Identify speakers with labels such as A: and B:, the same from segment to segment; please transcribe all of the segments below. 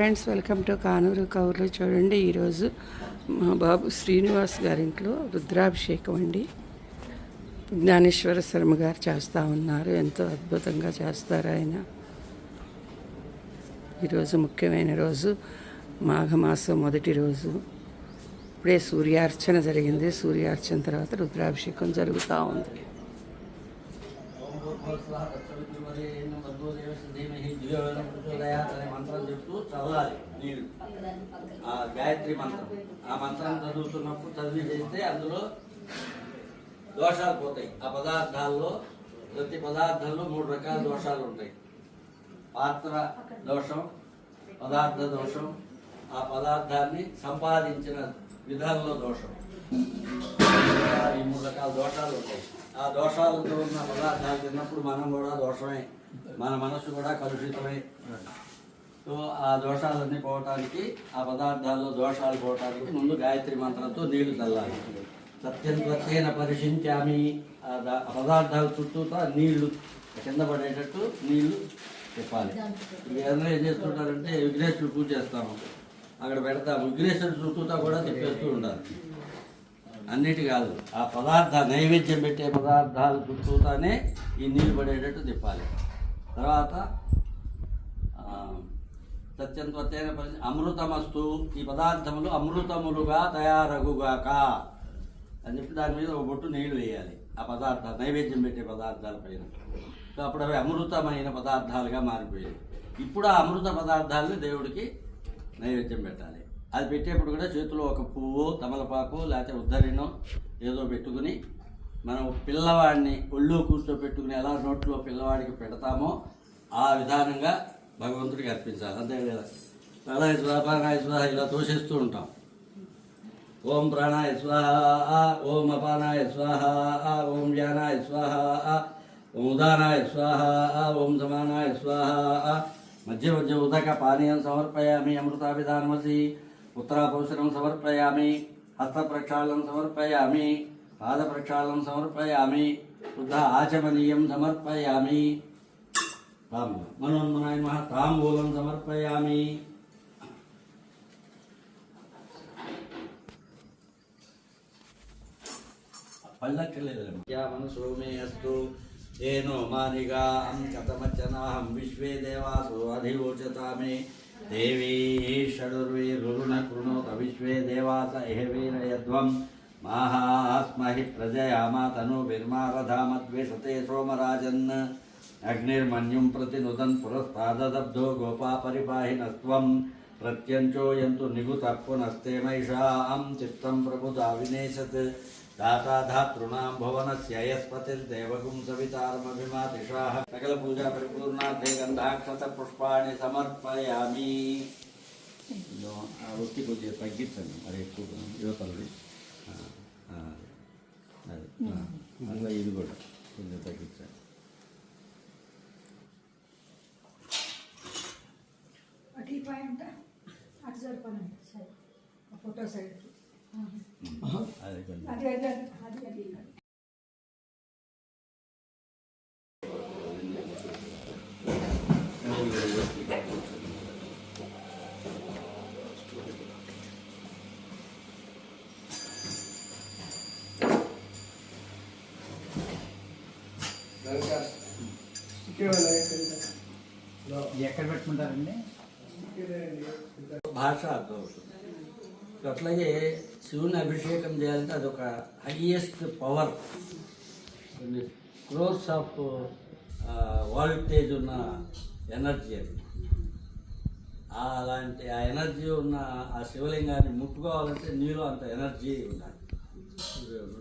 A: Friends welcome to Kanuru కౌర్లు చూడండి ఈరోజు మా బాబు శ్రీనివాస్ గారింట్లో రుద్రాభిషేకం అండి జ్ఞానేశ్వర శర్మ గారు చేస్తూ ఉన్నారు. ఎంతో అద్భుతంగా చేస్తారు ఆయన. ఈరోజు ముఖ్యమైన రోజు మాఘమాసం మొదటి రోజు. ఇప్పుడే సూర్యార్చన జరిగింది. సూర్యార్చన తర్వాత రుద్రాభిషేకం జరుగుతూ ఉంది.
B: చదవాలి నీళ్ళు ఆ గాయత్రి మంత్రం. ఆ మంత్రం చదువుతున్నప్పుడు చదివి చేస్తే అందులో దోషాలు పోతాయి. ఆ పదార్థాల్లో ప్రతి పదార్థంలో మూడు రకాల దోషాలు ఉంటాయి. పాత్ర దోషం పదార్థ దోషం ఆ పదార్థాన్ని సంపాదించిన విధానంలో దోషం. ఈ మూడు రకాల దోషాలు ఉంటాయి. ఆ దోషాలతో ఉన్న పదార్థాలు తిన్నప్పుడు మనం కూడా దోషమే. మన మనస్సు కూడా కలుషితమై. సో ఆ దోషాలన్నీ పోవటానికి ఆ పదార్థాల్లో దోషాలు పోవటానికి ముందు గాయత్రి మంత్రంతో నీళ్ళు చల్లాలి. సత్యం సత్యేన పరిశించామి. ఆ పదార్థాల చుట్టూతో నీళ్ళు కింద పడేటట్టు నీళ్ళు చెప్పాలి ఏదైనా ఏం చేస్తుంటారంటే విఘ్నేశ్వరుడు పూజ చేస్తాము. అక్కడ పెడతాము. విఘ్నేశ్వరుడు చుట్టూతా కూడా చెప్పేస్తూ ఉండాలి. అన్నిటి కాదు. ఆ పదార్థ నైవేద్యం పెట్టే పదార్థాలు చుట్టూతానే ఈ నీళ్ళు పడేటట్టు తిప్పాలి. తర్వాత సత్యం త్వత్తైన అమృతమస్తు. ఈ పదార్థములు అమృతములుగా తయారగుగాక. అని చెప్పి దాని మీద ఒక బొట్టు నీళ్ళు వేయాలి. ఆ పదార్థ నైవేద్యం పెట్టే పదార్థాల పైన. సో అప్పుడు అవి అమృతమైన పదార్థాలుగా మారిపోయాయి. ఇప్పుడు ఆ అమృత పదార్థాలను దేవుడికి నైవేద్యం పెట్టాలి. అది పెట్టేప్పుడు కూడా చేతిలో ఒక పువ్వు తమలపాకు లేకపోతే ఉద్ధరిణం ఏదో పెట్టుకుని మనం పిల్లవాడిని ఒళ్ళు కూర్చోపెట్టుకుని ఎలా నోట్లో పిల్లవాడికి పెడతామో ఆ విధానంగా భగవంతుడికి అర్పించాలి. అంతే కదా? ప్రాణాయ స్వాహ ప్రాణాయ స్వాహ ఇలా తోషిస్తూ ఉంటాం. ఓం ప్రాణాయ స్వాహ ఓం అపానాయ స్వాహ ఓం వ్యానాయ స్వాహ ఓం ఉదానాయ స్వాహ ఓం సమానాయ స్వాహ మధ్య మధ్య ఉదక పానీయం సమర్పయామి అమృతాభిధానమసి ఉత్తరాపౌషణం సమర్పయామి హస్త ప్రక్షాళనం సమర్పయామి పాద ప్రక్షాళనం సమర్పయామి. तां मनोन्मनाय नमः ताम्बूलं समर्पयामि मे अस्तु येनो मानिगा कथमचनाहं विश्वे देवासो अधिवोचता देवी षडुर्वे कृणोत विश्वे देवास प्रजयामा तनु विर्मा सोमराजन् అగ్నిర్మన్యుం ప్రతి నుదన్ పురస్తాదబ్ధో గోపా పరిపాహినస్త్వం ప్రత్యంచో యంతు నిగుత మైషాం చిత్తం ప్రభుదా వినేశత్ దాతాధాతృణాం ధాతృణాం భువనస్య యస్పతిర్దేవగుం సవితారమభిమాతిషాః. సకల పూజా పరిపూర్ణార్థే గంధాక్షత పుష్పాణి సమర్పయామి. వృత్తి కొద్దిగా తగ్గించండి. మరి ఎక్కువ యువతలది ఆ, ఇది కూడా కొంచెం తగ్గించండి
C: అటు ఈ పాయింట్ అటు సరిపోనండి. సరే. ఫోటో సైడ్కి.
B: అది
C: అది అది అది
B: భాష అవుతుంది అట్లాగే శివుని అభిషేకం చేయాలంటే అదొక highest power crores of voltage ఉన్న ఎనర్జీ అది. అలాంటి ఆ ఎనర్జీ ఉన్న ఆ శివలింగాన్ని ముట్టుకోవాలంటే నీలో అంత ఎనర్జీ ఉండాలి.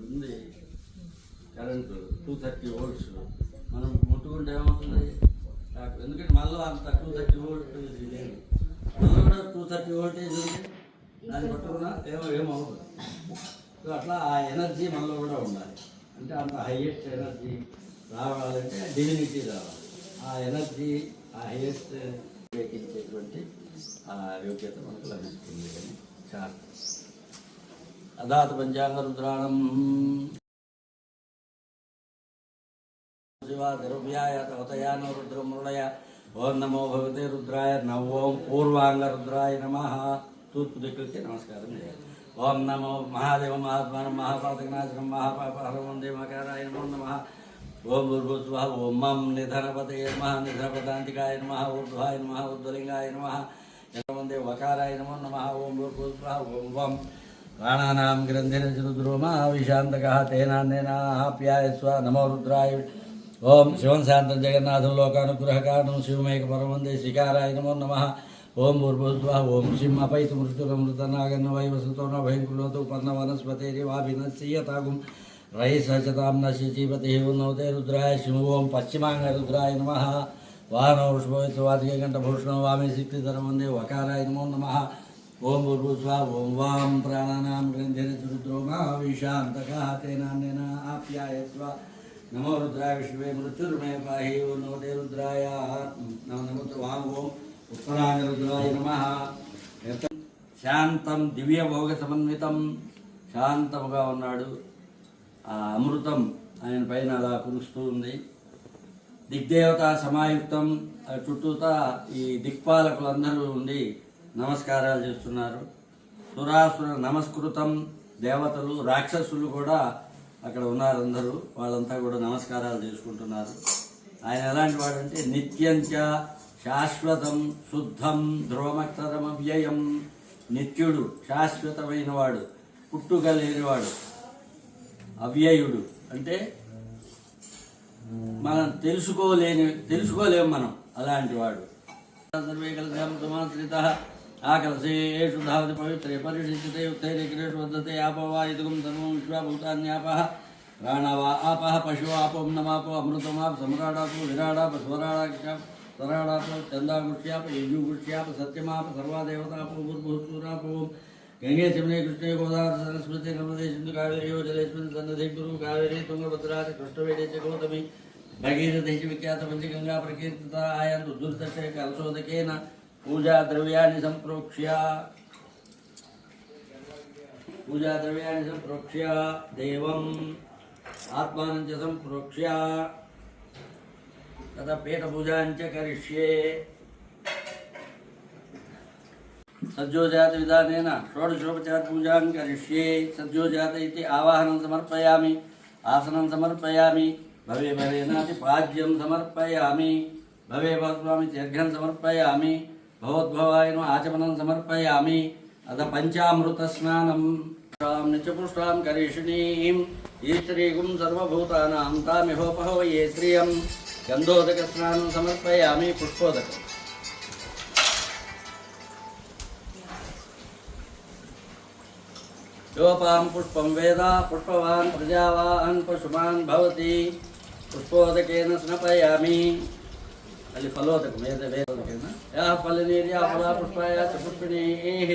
B: ఉంది కరెంటు టూ థర్టీ వోల్ట్స్ మనం ముట్టుకుంటే ఏమవుతుంది? ఎందుకంటే మళ్ళీ అంత టూ థర్టీ వోల్ట్ లేదు. టూ థర్టీ వోల్టేజ్ ఉంది దాన్ని పట్టుకున్నా ఏమో ఏమవుతుంది సో అట్లా ఆ ఎనర్జీ మనలో కూడా ఉండాలి. అంటే అంత హైయెస్ట్ ఎనర్జీ రావాలంటే డివినిటీ రావాలి. ఆ ఎనర్జీ ఆ హైయెస్ట్ ఉపయోగించేటువంటి ఆ యోగ్యత మనకు లభిస్తుంది అని చాలా. అదాత పంచాంగ రుద్రాణం. శివ ద్రవ్యాయ తవతయానో రుద్రమృళయ ఓం నమో భగవతే రుద్రాయ నవోం పూర్వాంగ రుద్రాయ నమ. తూర్పు దిక్కులకి నమస్కారం చేయాలి. ఓం నమో మహాదేవ మహాత్మానం మహాపాతకనాశనం మహాపాపహరం వందే నమో నమ. ఓం భూర్భుస్వ ఓం మం నిధనపతే నమ. నిధనపదాంతికాయ నమ. ఊర్ధ్వాయ నమ. ఉద్వలింగాయ నమ. వందే వకారాయ నమో నమ. ఓం భూర్భుస్వ ఓం వం ప్రాణానాం గ్రంథిన గ్రంథిరచరుద్రోమ విశాంతక తేనాన్నేనాప్యాయస్వ నమో రుద్రాయ ఓం శివం శాంతం జగన్నాథం లోకానుగ్రహకారణం శివమేక పరమందే శికారాయ నమో. నమ ఓం భూర్భుస్వ ఓం సిం అపైతు మృత్యురమృతనాగన్న వై వసతో భయంకులోతు పన్న వనస్పతిరివాభినశ్యతాగుం రై సచతాం నశిచీపతి నవతే రుద్రాయ శివ. ఓం పశ్చిమాంగ రుద్రాయ నమ. వాహన వృషభోత్సవాతికే కంఠభూషణం వామే శక్తిధరం వందే వకారాయ నమో నమ. ఓం భూర్భుస్వ ఓం వాం ప్రాణానాం గ్రంథిరచరుద్రోమా మహావిషాంతక తేనాన్నేన ఆప్యాయస్వ నమో రుద్రాయ విష్ణువే మృత్యుర్మే పాహి ఓం నమోతే రుద్రాయ. నమ నమోతే వాం రుద్రాయ నమ. శాంతం దివ్య భోగ సమన్వితం శాంతముగా ఉన్నాడు. ఆ అమృతం ఆయన పైన అలా కురుస్తూ ఉంది. దిగ్దేవత సమాయుక్తం చుట్టూతా ఈ దిక్పాలకులందరూ ఉండి నమస్కారాలు చేస్తున్నారు. సురాసుర నమస్కృతం దేవతలు రాక్షసులు కూడా అక్కడ ఉన్నారు అందరూ వాళ్ళంతా కూడా నమస్కారాలు చేసుకుంటున్నారు. ఆయన ఎలాంటి వాడంటే నిత్యంచ శాశ్వతం శుద్ధం ధ్రువమక్షరం అవ్యయం నిత్యుడు శాశ్వతమైన వాడు పుట్టుక లేనివాడు అవ్యయుడు. అంటే మనం తెలుసుకోలేని తెలుసుకోలేము మనం అలాంటి వాడు. సర్వే సమాశ్రిత ఆ కలశేషు ధావతి పవిత్రే పరిషిచితే యుక్తైరేషు వర్ధతే ఆపవాయుధం సర్వం విశ్వభూతాన్యాప ప్రాణవా ఆపః పశు ఆపం నమాపో అమృతమాప సమ్రాడాపు విరాడాప స్వరాడాక్ష స్వరాడాప చందాగుష్యాప యజుగుష్యాప సత్యమాప సర్వా దేవతాపో గంగే జమునే కృష్ణే గోదావరి సరస్వతి నర్మదే సింధు కావేరి జలేస్మిన్ సన్నధి గురు కావేరి తుంగభద్రాది కృష్ణవేణి గౌతమి భగీరథ చ విఖ్యాత పంచగంగా ప్రకీర్తిత ఆయంతు దుర్దశ కలశోదకేన पूजा द्रव्या सम्प्रोक्ष्य। पूजा द्रव्या देवम् देव आत्मा सम्प्रोक्ष्य। तथा पेट पेटपूजाञ्च करिष्ये। षोडशोपचार पूजा करिष्ये। सज्जोजात इति आवाहनं समर्पयामि। आसनं समर्पयामि। भवे भवेनातिपाज्यं समर्पयामि। भवे भवस्वामि दीर्घं समर्पयामि। భగవద్భవాయను ఆచమనం సమర్పయామి అద పంచామృత స్నానం నిత్యపుష్టాం కరీషిణీం ఈ ఈశ్వరీగుం సర్వభూతానాం తామిహోపహవయే శ్రియం గంధోదక స్నానం సమర్పయామి పుష్పోదకం యోపాం పుష్పం వేద పుష్పవాన్ ప్రజావాన్ పశుమాన్ భవతి పుష్పోదకేన స్నపయామి ಅಲ್ಲಿ ಫಲೋದಕ ವೇದ ವೇದೋದಕೇನ ಯಾ ಫಲನೀರ್ಯಾ ಫಲ ಪುಷ್ಪಾಯ ಚ ಪುಷ್ಪಿಣೀಃ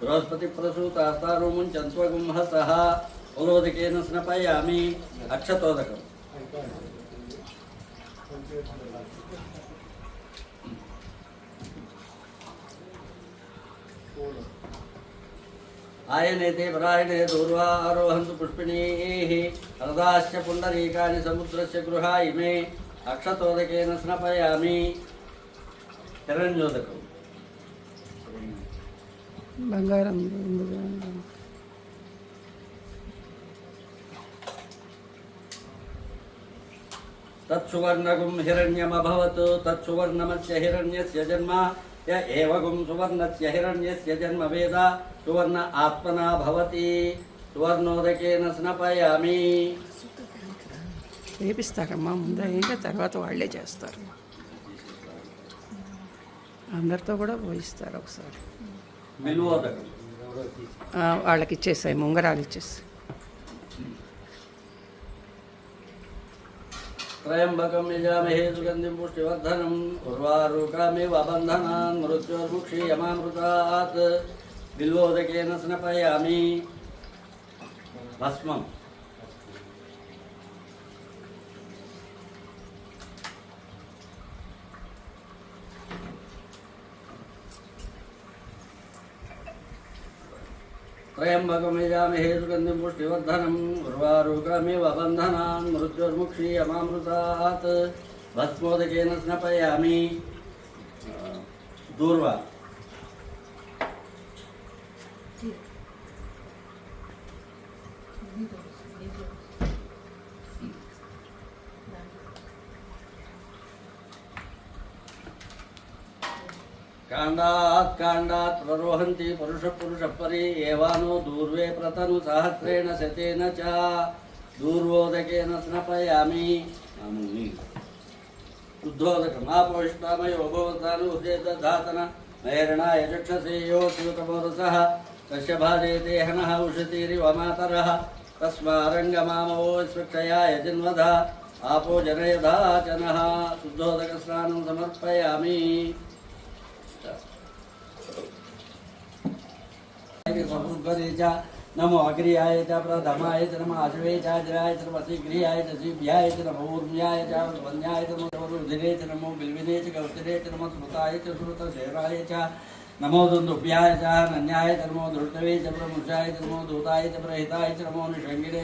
B: ಬೃಹಸ್ಪತಿ ಪ್ರಸೂತಾಸ್ತಾರು ಮುಂಚಂತ್ವಗುಂ ಹಸಃ ಫಲೋದಕೇನ ಸ್ನಪಯಾಮಿ ಅಕ್ಷತೋದಕಂ ఆయనేతే పరాయణే దూర్వా ఆరోహంతు పుష్పిణీః హరదాశ్చ పుండరీకాని సముద్రస్య గృహా ఇమే అక్షతోదకేన స్నపయామి హిరణ్యోదకం
A: బంగారం ఉందిగా.
B: తత్సువర్ణగుం హిరణ్యమభవత్ తత్సువర్ణమస్య హిరణ్యస్య జన్మ య ఏవగుం సువర్ణస్య హిరణ్యస్య జన్మ వేద సువర్ణ ఆత్మనా భవతి సువర్ణోదకేన స్నపయామి
A: వేపిస్తారమ్మా ముందు అయ్యాక తర్వాత వాళ్ళే చేస్తారు. అందరితో కూడా పోయిస్తారు ఒకసారి. వాళ్ళకి ఇచ్చేసాయి ముంగరాలు ఇచ్చేసాయి.
B: త్రయంబకం యజామహే సుగంధిం పుష్టివర్ధనం ఉర్వారుకామివ బంధనాన్ మృత్యోర్ముక్షీయమామృతాత్ బిల్వోదకేన స్నపయామి. భస్మం. त्रयम्बकमिजामहे सुगन्धिं पुष्टिवर्धनं उर्वारुकमिव बन्धनान् मृत्योर्मुक्षीयमामृतात् भस्मोदकेन स्नपयामि। दूर्वा। प्ररोहन्ति पुरुषपुरुषपरि एवानो दूर्वे प्रतनु प्रतनुसहस्रेण शतेन च। दूर्वोदकेन स्नपयामि। उद्धोदकमापोषितामयोभवतानुदेतधातन नैरणा यचक्षसेयो स्यूतमोरसः तस्य भाजे देहनः उषतीरिव मातरः। तस्मारङ्गमामवो स्पृक्षया यजन्वधा आपो जनयधाचनः शुद्धोदकस्नानं समर्पयामि। తస్మారంగమామవో స్వక్షయాయ జన్మధ ఆపో జనయధాచనः శుద్ధోదకస్నానం సమర్పయామి సమృద్ధరే చ నమో అగ్రియాయ చ ప్రథమాయ చ నమ అశవే చ అజరాయ చ నమ శీఘ్రియాయ చ శీభ్యాయ చ నమో ఊర్మ్యాయ చ వన్యాయ చ నమో రుధిరే చ నమో బిల్వినే చ గౌతరే చ నమో స్మృతాయ చ స్మృత శేరాయ చ నమో దుందుభ్యాయ చ నన్యాయ చ నమో దృష్టవే చ ప్రముషాయ చ నమో దూతాయ చ ప్రహితాయ చ నమో నిషంగిరే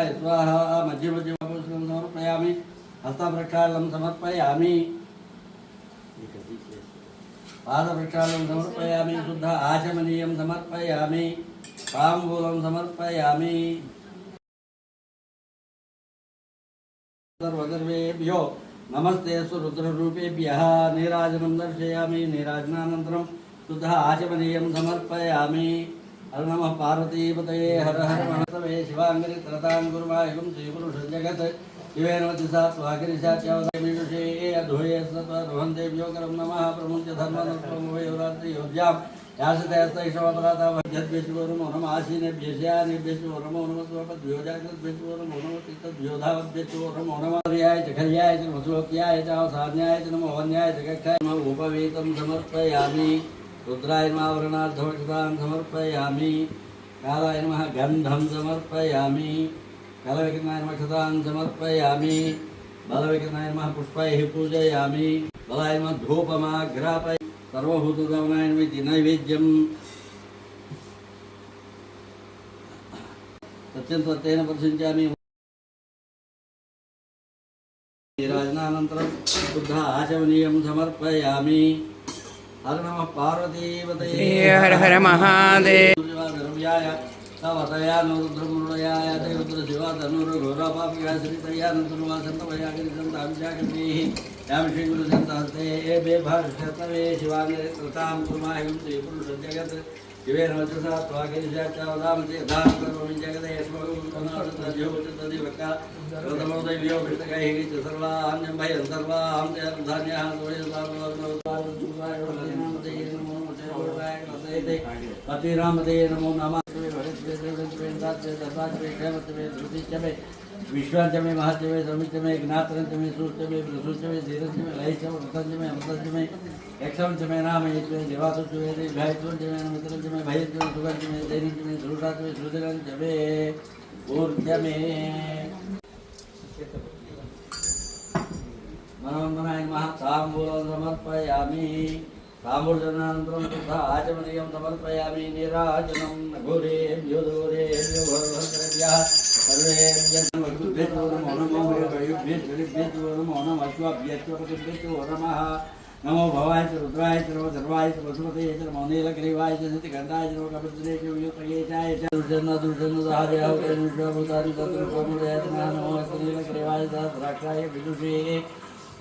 B: వృక్షరుణే పాహి అగ్నా విష్ణు రజోష తేమావర్ధంతు వాంగిరः వ్యోమనైర్వాదే విరాగ స్వాహా మధ్య మధ్య సమర్పయామి హస్తవృక్షాళం సమర్పయామి పాదవృక్షాళం సమర్పయామి శుద్ధ ఆచమనీయం సమర్పయామి తాంబూలం సమర్పయామి సర్వగర్వేభ్యో నమస్తే రుద్రరూపేభ్యः నీరాజనం దర్శయామి నీరాజనానంతరం శుద్ధ ఆచమనీయం సమర్పయామి హర నమ పార్వతీపతయే హర హర మహతవే శివాంగరి త్రతాం గురువాయుగం శ్రీపురుష జగత్ శివేనవతి సా స్వాగిరిశాచ్యవదమిషే అధూయే సత్వరుహం దేవ్యోకరం నమః ప్రముంచ ధర్మనత్వమయోరాత్రి యోధ్యాం యాసతేస్తైషవపరాధవజద్భ్యశువరమో నమ ఆసీనేభ్యస్యానేభ్యశువరమో నమ స్వపద్యోజాగ్రద్భ్యశువరమో నమ చిత్తద్యోధావద్భ్యశువరమో నమ హర్యాయ చ ఖర్యాయ చ మధులోక్యాయ చ అవసాన్యాయ చ నమో వన్యాయ చ కక్షాయ నమ ఉపవీతం సమర్పయామి రుద్రాయ నమావరణార్థవక్షతాం సమర్పయామి కాలాయ నమః గంధం సమర్పయామి కలవికనాయ నమ క్షతాం సమర్పయామి బలవికనాయ నమ పుష్పై పూజయామి బలాయ నమ ధూపమాఘ్రాపై సర్వభూతగమనాయ నమ ఇది నైవేద్యం సత్యం సత్యేన ప్రశంచామి రాజనానంతరం శుద్ధ ఆచమనీయం సమర్పయామి హర నమ పార్వతీవతయే
A: హర హర మహాదేవ్
B: ద్రవ్యాయ సవతయాను రుద్రమృడయాయ రుద్ర శివ ధనురు ఘోరపాపిగా శ్రీతయానంతనువాసంతమయాగిరి సంత అభిషాకృతి యాం శ్రీ గురు సంత హస్తే ఏ బే భాషతవే శివాంగరి కృతాం కుర్మాయం శ్రీ పురుష జగత్ ಕಿವೇರವಚಸ ಪತಿರಾಮದೇ ನಮೋ ನಮಃ ಶ್ರೀ ಭಗವದ್ಗೀತೆ ದತ್ತಾತ್ಮೇ ಕ್ಷೇಮತ್ವೇ ಧೃತಿ ಚಮೆ विश्वांतमे महात्यमे समितमे ज्ञातरंतमे सूचमे प्रसूचमे धीरंतमे लयचमे रतंतमे अमृतंतमे यक्षवंतमे नामयित्वे देवासुचमे भयत्वंतमे अमृतंतमे भयत्वंतमे सुगंतमे दैनिकमे श्रुतात्मे श्रुतरंतमे ऊर्जमे मनोमनाय महात्मा बोलो समर्पयामि శ్రుతాచమే శృతిరంచమే ఊర్జమే మనోన్మనాయ నమః తాంబూలం సమర్పయామి తాంబూలజనానంతరం శుద్ధ ఆచమనీయం సమర్పయామి నీరాజనం ఘోరేభ్యో దూరేభ్యో భగవంతరభ్యः సర్వేభ్యः వధుభ్యో నమో నమో వయుభ్యో నమో నమః అశ్వభ్యశ్వపతిభ్యో నమః నమో భవాయ చ రుద్రాయ చ నమో సర్వాయ చ వసుమతయ చ నమో నీలగ్రీవాయ చ నితికంఠాయ చ నమో కపిత్రే చ వ్యూతయేచాయ చ దుర్జన దుర్జన దార్యాహ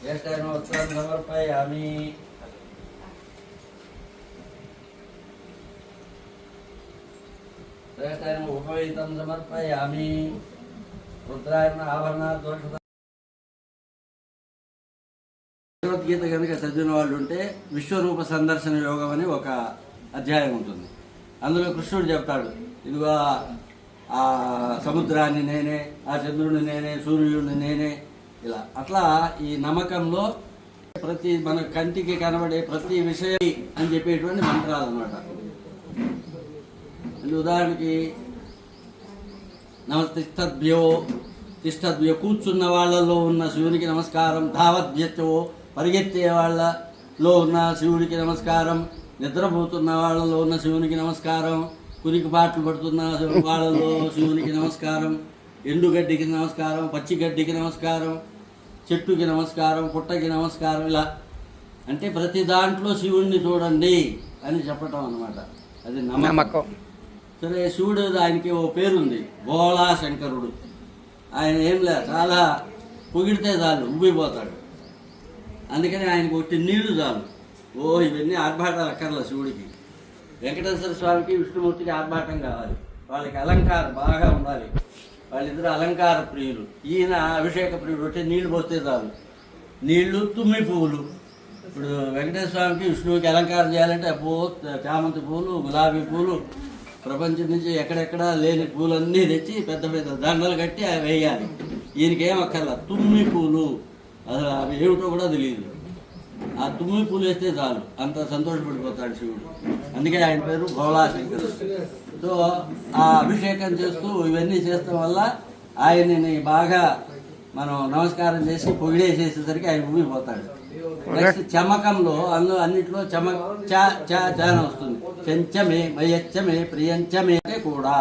B: జ్యేష్ఠాయన వస్త్రాన్ని సమర్పయామి శ్రేష్ఠాయన ఉపవేతం రుద్రాయన ఆభరణ దోష భగవద్గీత కనుక చదివిన వాళ్ళు ఉంటే విశ్వరూప సందర్శన యోగం అని ఒక అధ్యాయం ఉంటుంది. అందులో కృష్ణుడు చెప్తాడు ఇదిగో ఆ సముద్రాన్ని నేనే ఆ చంద్రుడిని నేనే సూర్యుడిని నేనే ఇలా. అట్లా ఈ నమ్మకంలో ప్రతి మన కంటికి కనబడే ప్రతి విషయం అని చెప్పేటువంటి మంత్రాలు అనమాట ఉదాహరణకి నమస్తిష్టద్భ్యో తిష్టద్భ్యో కూర్చున్న వాళ్ళలో ఉన్న శివునికి నమస్కారం ధావద్భ్యతో పరిగెత్తే వాళ్ళలో ఉన్న శివునికి నమస్కారం నిద్రపోతున్న వాళ్ళలో ఉన్న శివునికి నమస్కారం కురికి పాటలు పడుతున్న వాళ్ళలో శివునికి నమస్కారం ఎండుగడ్డికి నమస్కారం పచ్చిగడ్డికి నమస్కారం చెట్టుకి నమస్కారం పుట్టకి నమస్కారం ఇలా. అంటే ప్రతి దాంట్లో శివుణ్ణి చూడండి అని చెప్పటం అన్నమాట. అది నమ్మకం. సరే శివుడు ఆయనకి ఓ పేరుంది. బోళా శంకరుడు. ఆయన ఏం లే చాలా పొగిడితే చాలు ఉబ్బిపోతాడు. అందుకని ఆయనకు ఒకటి నీళ్ళు చాలు. ఓ ఇవన్నీ ఆర్భాటాలు అక్కర్ల శివుడికి. వెంకటేశ్వర స్వామికి విష్ణుమూర్తికి ఆర్భాటం కావాలి. వాళ్ళకి అలంకారం బాగా ఉండాలి. వాళ్ళిద్దరు అలంకార ప్రియులు. ఈయన అభిషేక ప్రియుడు అంటే నీళ్ళు పోస్తే చాలు. నీళ్ళు తుమ్మి పువ్వులు. ఇప్పుడు వెంకటేశ్వర స్వామికి విష్ణువుకి అలంకారం చేయాలంటే పూ చామంతి పూలు గులాబీ పూలు ప్రపంచం నుంచి ఎక్కడెక్కడ లేని పూలన్నీ తెచ్చి పెద్ద పెద్ద దండలు కట్టి అవి వేయాలి. ఈయనకి ఏం తుమ్మి పూలు. అసలు అవి ఏమిటో కూడా తెలియదు. ఆ తుమ్మి పూలు వేస్తే చాలు. అంత సంతోషపడిపోతాడు శివుడు. అందుకే ఆయన పేరు భోళాశంకరుడు సో ఆ అభిషేకం చేస్తూ ఇవన్నీ చేస్తాం వల్ల ఆయనని బాగా మనం నమస్కారం చేసి పొగిడేసేసేసరికి ఆయన ఊగిపోతాడు నెక్స్ట్ చమకంలో అందులో అన్నిట్లో చమక చా చా చా అని వస్తుంది. చెంచమే మయచ్చమే ప్రియంచమే అంటే కూడా.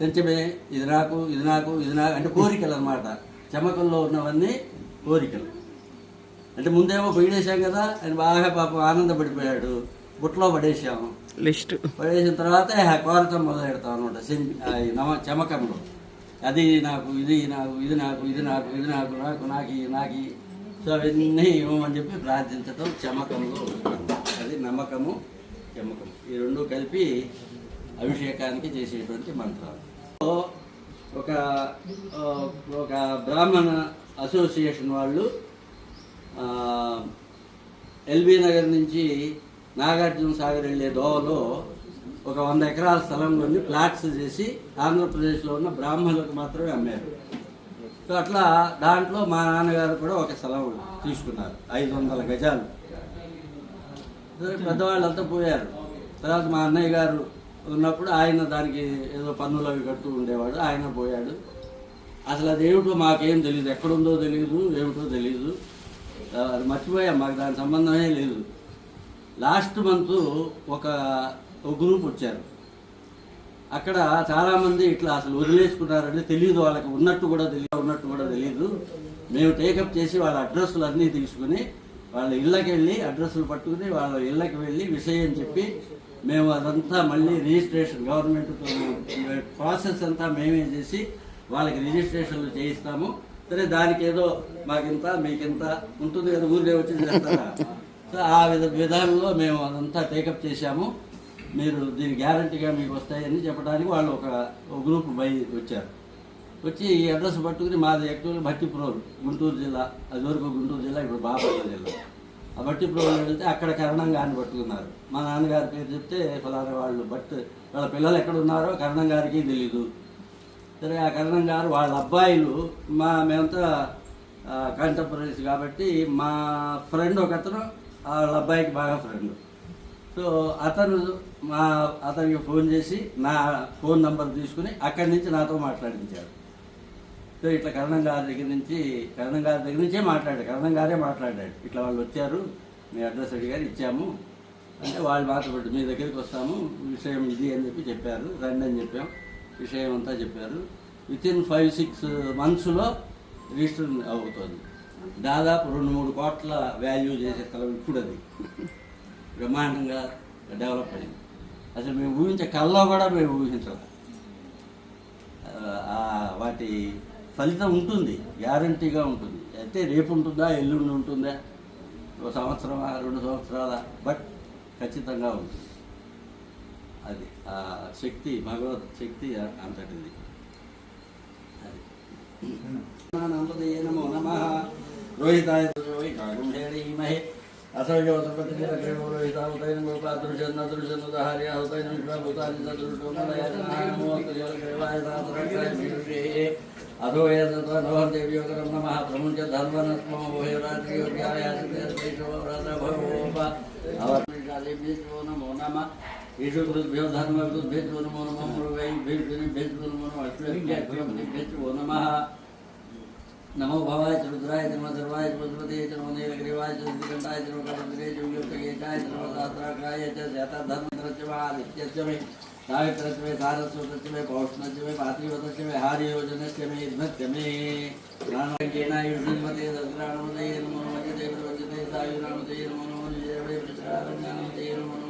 B: చెంచమే ఇది నాకు ఇది నాకు ఇది నాకు అంటే కోరికలు అనమాట చమకంలో ఉన్నవన్నీ కోరికలు. అంటే ముందేమో పొగిడేశాం కదా ఆయన బాగా పాపం ఆనందపడిపోయాడు. బుట్టలో పడేసాము
A: లిస్ట్.
B: పడేసిన తర్వాత కోరటం మొదలు పెడతాం అనమాట నమ చమకంలో. అది నాకు ఇది నాకు ఇది నాకు ఇది నాకు ఇది నాకు నాకు నాకు నాకు. సో అవన్నీ ఇవ్వమని చెప్పి ప్రార్థించటం చమకంలో. అది నమ్మకము చమకం ఈ రెండు కలిపి అభిషేకానికి చేసేటువంటి మంత్రాలు. సో ఒక ఒక బ్రాహ్మణ అసోసియేషన్ వాళ్ళు ఎల్బీ నగర్ నుంచి నాగార్జున సాగర్ వెళ్ళే దోవలో ఒక వంద ఎకరాల స్థలం కొన్ని ప్లాట్స్ చేసి ఆంధ్రప్రదేశ్లో ఉన్న బ్రాహ్మణులకు మాత్రమే అమ్మారు. సో అట్లా దాంట్లో మా నాన్నగారు కూడా ఒక స్థలం తీసుకున్నారు ఐదు వందల గజాలు. పెద్దవాళ్ళంతా పోయారు. తర్వాత మా అన్నయ్య గారు ఉన్నప్పుడు ఆయన దానికి ఏదో పన్నులు అవి కడుతూ ఉండేవాడు ఆయన పోయాడు. అసలు అది ఏమిటో మాకేం తెలియదు ఎక్కడుందో తెలియదు ఏమిటో తెలియదు అది మర్చిపోయాం మాకు దాని సంబంధమే లేదు. లాస్ట్ మంత్ ఒక గ్రూప్ వచ్చారు. అక్కడ చాలామంది ఇట్లా అసలు వదిలేసుకున్నారని తెలియదు వాళ్ళకి ఉన్నట్టు కూడా తెలియదు ఉన్నట్టు కూడా తెలియదు మేము టేకప్ చేసి వాళ్ళ అడ్రస్లు అన్నీ తీసుకుని వాళ్ళ ఇళ్ళకి వెళ్ళి అడ్రస్లు పట్టుకుని వాళ్ళ ఇళ్ళకి వెళ్ళి విషయం చెప్పి మేము అదంతా మళ్ళీ రిజిస్ట్రేషన్ గవర్నమెంట్తో ప్రాసెస్ అంతా మేమే చేసి వాళ్ళకి రిజిస్ట్రేషన్లు చేయిస్తాము. సరే దానికి ఏదో మాకింత మీకింత ఉంటుంది కదా ఊరికే వచ్చి చేస్తారా? ఆ విధ విధానంలో మేము అదంతా టేకప్ చేశాము. మీరు దీని గ్యారంటీగా మీకు వస్తాయని చెప్పడానికి వాళ్ళు ఒక గ్రూప్ బై వచ్చారు. వచ్చి ఈ అడ్రస్ పట్టుకుని మాది యాక్చువల్గా భట్టిప్రోలు గుంటూరు జిల్లా. అది వరకు గుంటూరు జిల్లా ఇప్పుడు బాపట్ల జిల్లా. ఆ భట్టిప్రోలు వెళ్తే అక్కడ కరణంగాన్ని పట్టుకున్నారు. మా నాన్నగారి పేరు చెప్తే ఫలానా వాళ్ళు బట్ వాళ్ళ పిల్లలు ఎక్కడ ఉన్నారో కరణం గారికి తెలీదు. సరే ఆ కరణం గారు వాళ్ళ అబ్బాయిలు మా మేమంతా కంటెంపరీస్ కాబట్టి మా ఫ్రెండ్ ఒక అతను వాళ్ళ అబ్బాయికి బాగా ఫ్రెండ్ సో అతను మా అతనికి ఫోన్ చేసి నా ఫోన్ నంబర్ తీసుకుని అక్కడి నుంచి నాతో మాట్లాడించాడు. సో ఇట్లా కరణం గారి దగ్గర నుంచి కరణం గారి దగ్గర నుంచే మాట్లాడాడు. కరణం గారే మాట్లాడాడు. ఇట్లా వాళ్ళు వచ్చారు. మీ అడ్రస్ అడిగారు ఇచ్చాము. అంటే వాళ్ళు మాట్లాడు మీ దగ్గరికి వస్తాము. విషయం ఇది అని చెప్పి చెప్పారు. రండి అని చెప్పాం. విషయం అంతా చెప్పారు. విత్ ఇన్ ఫైవ్ సిక్స్ మంత్స్లో రిజిస్టర్ అవుతుంది. దాదాపు రెండు మూడు కోట్ల వాల్యూ చేసే స్థలం ఇప్పుడు అది. బ్రహ్మాండంగా డెవలప్ అయింది. అసలు మేము ఊహించే కళ్ళలో కూడా మేము ఊహించాలి. వాటి ఫలితం ఉంటుంది గ్యారంటీగా ఉంటుంది. అయితే రేపు ఉంటుందా ఎల్లుండి ఉంటుందా ఒక సంవత్సరమా రెండు సంవత్సరాల? బట్ ఖచ్చితంగా ఉంటుంది. అది ఆ శక్తి భగవత్ శక్తి అంతటిది. నమో నమ రోహితాయ కాగుండేమహే అసౌయోతపతిరోహితావతైన గోపాదృశన్న దృశన్న దహార్య హుతైన విశ్వభూతాని సదృష్టోమలయ అధో ఏతోహర్దేవ్యోగరం నమ ప్రముంచ ధర్మనస్మో భూయరాత్రియోగ్యాయ నమో నమ ईश्वर भेद नमो भवाय रुद्राय धर्म धर्माय रुद्रपते धर्म देवग्रीवाय चंद्रकंठाय धर्म कपंद्रे जोगियोगेचाय धर्म शास्त्राकाय च जाता धर्म द्रचवाल इत्यचमे साय त्रचमे सारस्वतचमे पौष्णचमे पात्रिवतचमे हारियोजनचमे इद्भत्यमे प्राणकेना युषिन्मते दत्राणमते नमो नमते देववचते नमो नमो जयवे प्रचारं नमो नमो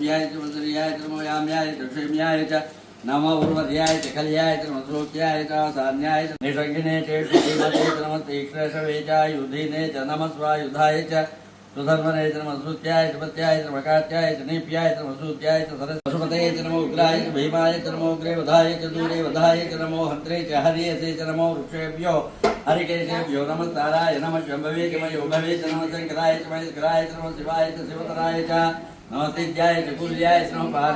B: సోభ్యాయ చ వసర్యాయ చ నమో యామ్యాయ చ క్షేమ్యాయ చ నమో ఉర్వధ్యాయ చ కళ్యాయ చ నమో శ్లోక్యాయ చ సాన్యాయ చ నిషంగినే చేషు శ్రీమతే చ నమ తీక్ష్ణశవే చ యుధినే చ నమ స్వాయుధాయ చ సుధర్మనే చ నమ సూత్యాయ చ పత్యాయ చ మకాత్యాయ చ నీప్యాయ చ నమసూత్యాయ చ సరస్వతే చ నమో ఉగ్రాయ చ భీమాయ చ నమో ఉగ్రే వధాయ చ దూరే వధాయ చ నమో హంత్రే చ హరియసే చ నమో వృక్షేభ్యో హరికేశేభ్యో నమస్తారాయ నమ శంభవే చ మయో భవే చ నమ శంకరాయ చ మహేశ్వరాయ